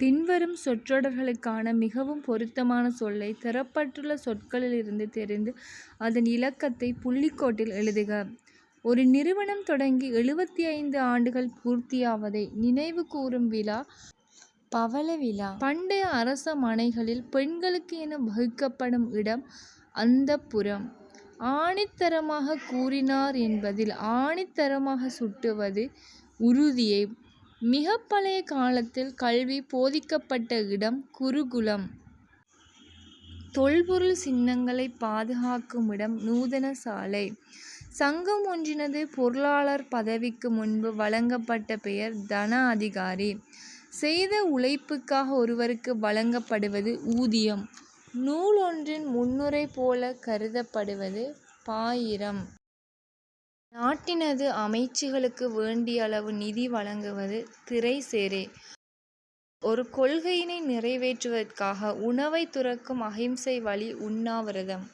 பின்வரும் சொற்றொடர்களுக்கான மிகவும் பொருத்தமான சொல்லை தரப்பட்டுள்ள சொற்களிலிருந்து தெரிந்து அதன் இலக்கத்தை புள்ளிக்கோட்டில் எழுதுக. ஒரு நிறுவனம் தொடங்கி எழுபத்தி ஐந்து ஆண்டுகள் பூர்த்தியாவதை நினைவுகூரும் விழா பவள விழா. பண்டைய அரச மனைகளில் பெண்களுக்கு என வகுக்கப்படும் இடம் அந்தபுரம் ஆணித்தரமாக கூறினார் என்பதில் ஆணித்தரமாக சுட்டுவது உறுதியை. மிகப் பழைய காலத்தில் கல்வி போதிக்கப்பட்ட இடம் குருகுலம். தொல்பொருள் சின்னங்களைப் பாதுகாக்குமிடம் நூதனசாலை. சங்கம் ஒன்றினது பொருளாளர் பதவிக்கு முன்பு வழங்கப்பட்ட பெயர் தன அதிகாரி. செய்த உழைப்புக்காக ஒருவருக்கு வழங்கப்படுவது ஊதியம். நூல் ஒன்றின் முன்னுரை போலக் கருதப்படுவது பாயிரம். நாட்டினது அமைச்சுக்களுக்கு வேண்டியளவு நிதி வழங்குவது திறைசேரி. ஒரு கொள்கையினை நிறைவேற்றுவதற்காக உணவைத் துறக்கும் அகிம்சை வழி உண்ணாவிரதம்.